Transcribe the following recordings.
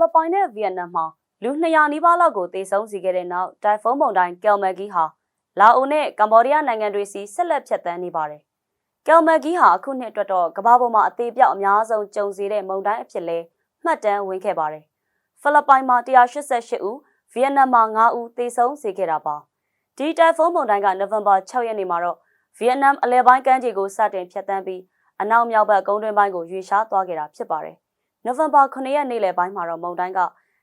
လစ်ပိုင်နဲ့ဗီယက်နမ်မှာလူ200နီးပါးလောက်ကိုတေဆုံးစေခဲ့တဲ့နောက်တိုင်ဖုန်းမုန်တိုင်းကယ်မဂီဟာလာအိုနဲ့ကမ္ဘောဒီးယားနိုင်ငံတွေစီဆက်လက်ဖြတ်သန်းနေပါတယ်။ကယ်မဂီဟာအခုနှစ်အတွက်တော့ကမ္ဘာပေါ်မှာအသေးပြောက်အများဆုံးကြုံစေတဲ့မုန်တိုင်းအဖြစ်လဲမှတ်တမ်းဝင်ခဲ့ပါတယ်။ဖိလစ်ပိုင်မှာ188ဦးဗီယက်နမ်မှာ9ဦးသေဆုံးစေခဲ့တာပါ။ဒီတိုင်ဖုန်းမုန်တိုင်းကနိုဝင်ဘာ6ရက်နေ့မှာတော့ဗီယက်နမ်အလဲပိုင်းကမ်းခြေကိုစတင်ဖြတ်သန်းပြီးအနောက်မြောက်ဘက်ကုန်းတွင်းပိုင်းကိုရွေ့ရှားသွားခဲ့တာဖြစ်ပါတယ်။ နိုဝင်ဘာ9ရက်နေ့လယ်ပိုင်းမှာတော့မုန်တိုင်းက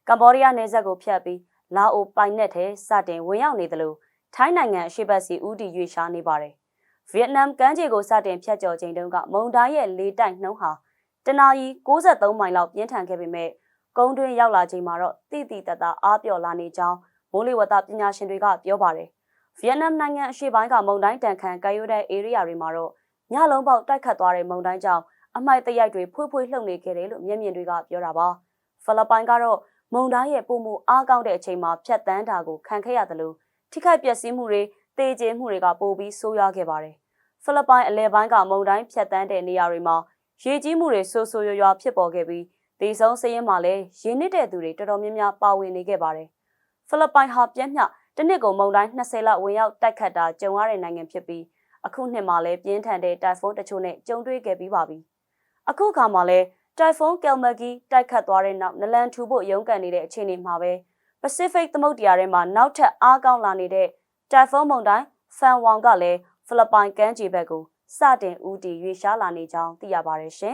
ကမ္ဘောဒီးယားနယ်စပ်ကိုဖြတ်ပြီးလာအိုပိုင်နက်ထဲစတင်ဝင်ရောက်နေသလိုထိုင်းနိုင်ငံအရှေ့ဘက်စီဦးတည်ရွေ့ရှားနေပါတယ်။ဗီယက်နမ်ကမ်းခြေကိုစတင်ဖြတ်ကျော်ချိန်တုန်းကမုန်တိုင်းရဲ့လေတိုက်နှုန်းဟာတနာရီ63မိုင်လောက်ပြင်းထန်ခဲ့ပေမဲ့ကုန်းတွင်းရောက်လာချိန်မှာတော့တိတိတတ်တာအားပြော့လာနေကြောင်းမိုးလေဝသပညာရှင်တွေကပြောပါတယ်။ဗီယက်နမ်နိုင်ငံအရှေ့ပိုင်းကမုန်တိုင်းတန်ခမ်းကာယိုဒန်ဧရိယာတွေမှာတော့ညလုံးပေါက်တိုက်ခတ်သွားတဲ့မုန်တိုင်းကြောင့် အမိုက်တရိုက်တွေဖွေးဖွေးလှုပ်နေခဲ့တယ်လို့မျက်မြင်တွေကပြောတာပါ။ဖိလစ်ပိုင်ကတော့မုန်တိုင်းရဲ့ပုံမှုအားကောင်းတဲ့အချိန်မှာဖြတ်တန်းတာကိုခံခဲ့ရတယ်လို့ထိခိုက်ပျက်စီးမှုတွေတေကျေမှုတွေကပိုပြီးဆိုးရွားခဲ့ပါတယ်။ဖိလစ်ပိုင်အလဲပိုင်းကမုန်တိုင်းဖြတ်တန်းတဲ့နေရာတွေမှာရေကြီးမှုတွေဆိုးဆိုးရွားရွားဖြစ်ပေါ်ခဲ့ပြီးဒေဆုံးစရင်မှာလည်းရင်းနစ်တဲ့သူတွေတော်တော်များများပါဝင်နေခဲ့ပါတယ်။ဖိလစ်ပိုင်ဟာပြင်းမျှတစ်နှစ်ကိုမုန်တိုင်း20လဝင်ရောက်တိုက်ခတ်တာကြုံရတဲ့နိုင်ငံဖြစ်ပြီးအခုနှစ်မှာလည်းပြင်းထန်တဲ့တိုင်ဖုန်းတချို့နဲ့ကြုံတွေ့ခဲ့ပြီးပါပြီ။ အခုခါမှာလည်းတိုင်ဖုန်းကယ်မဂီတိုက်ခတ်သွားတဲ့နောက်နလန်ထူဖို့ရုန်းကန်နေတဲ့အခြေအနေမှာပဲ Pacific သမုဒ္ဒရာထဲမှာနောက်ထပ်အားကောင်းလာနေတဲ့တိုင်ဖုန်းမုန်တိုင်းဖန်ဝေါင်ကလည်းဖိလစ်ပိုင်ကမ်းခြေဘက်ကိုစတင်ဦးတည်ရွေ့ရှားလာနေကြောင်းသိရပါတယ်ရှင်